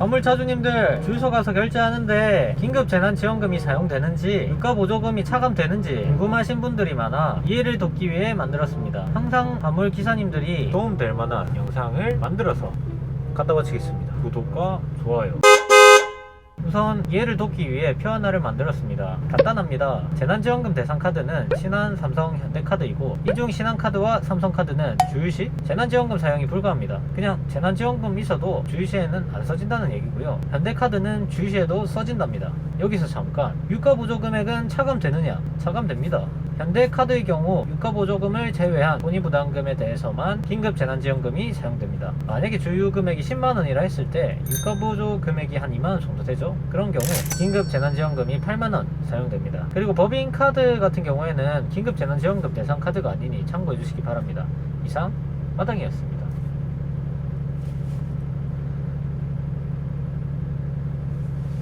건물차주님들 주유소 가서 결제하는데 긴급 재난지원금이 사용되는지 유가보조금이 차감되는지 궁금하신 분들이 많아 이해를 돕기 위해 만들었습니다. 항상 화물 기사님들이 도움될 만한 영상을 만들어서 갖다 바치겠습니다. 구독과 좋아요. 우선 이해를 돕기 위해 표 하나를 만들었습니다. 간단합니다. 재난지원금 대상 카드는 신한, 삼성, 현대카드이고 이중 신한카드와 삼성카드는 주유시 재난지원금 사용이 불가합니다. 그냥 재난지원금 있어도 주유시에는 안 써진다는 얘기고요. 현대카드는 주유시에도 써진답니다. 여기서 잠깐 유가보조 금액은 차감되느냐? 차감됩니다. 현대카드의 경우 유가보조금을 제외한 손해부담금에 대해서만 긴급 재난지원금이 사용됩니다. 만약에 주유 금액이 10만 원이라 했을 때 유가보조 금액이 한 2만 원 정도 되죠. 그런 경우 긴급 재난지원금이 8만 원 사용됩니다. 그리고 법인카드 같은 경우에는 긴급 재난지원금 대상 카드가 아니니 참고해 주시기 바랍니다. 이상 마당이었습니다.